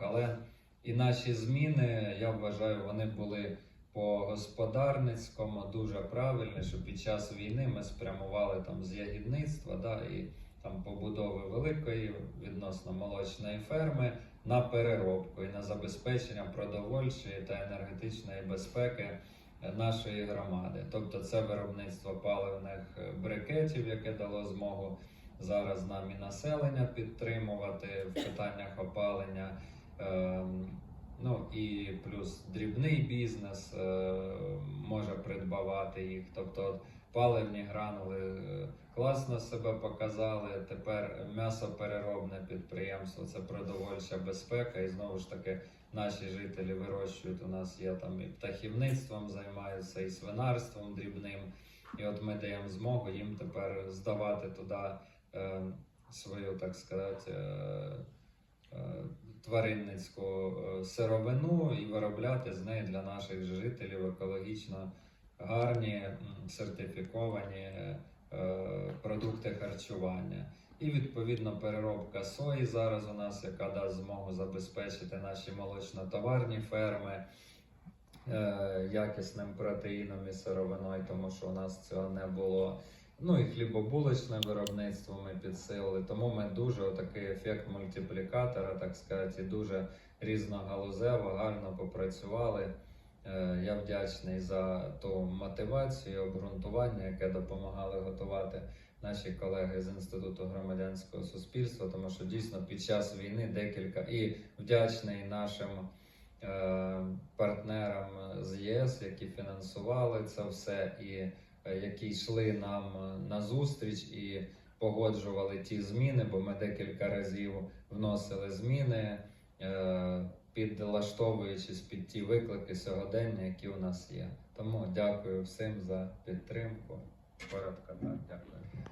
але і наші зміни, я вважаю, вони були по господарницькому дуже правильні, що під час війни ми спрямували там з ягідництва да, і там побудови великої відносно молочної ферми на переробку і на забезпечення продовольчої та енергетичної безпеки нашої громади. Тобто це виробництво паливних брикетів, яке дало змогу зараз нам і населення підтримувати в питаннях опалення. Ем, Ну і плюс дрібний бізнес е, може придбавати їх. Тобто паливні гранули е, класно себе показали. Тепер м'ясопереробне підприємство це продовольча безпека. І знову ж таки наші жителі вирощують. У нас є там і птахівництвом займаються, і свинарством дрібним. І от ми даємо змогу їм тепер здавати туди е, свою, так сказати. Е, тваринницьку е, сировину і виробляти з неї для наших жителів екологічно гарні сертифіковані е, продукти харчування. І відповідно переробка сої зараз у нас, яка дасть змогу забезпечити наші молочно-товарні ферми е, якісним протеїном і сировиною, тому що у нас цього не було. Ну і хлібобулочне виробництво ми підсилили. Тому ми дуже отакий ефект мультиплікатора, так сказати, дуже різногалузево, гарно попрацювали. Е, Я вдячний за ту мотивацію, обґрунтування, яке допомагали готувати наші колеги з Інституту громадянського суспільства, тому що дійсно під час війни декілька і вдячний нашим е, партнерам з ЄС, які фінансували це все, і які йшли нам е, на зустріч і погоджували ті зміни, бо ми декілька разів вносили зміни, е, підлаштовуючись під ті виклики сьогодення, які у нас є. Тому дякую всім за підтримку. Коротко так, дякую.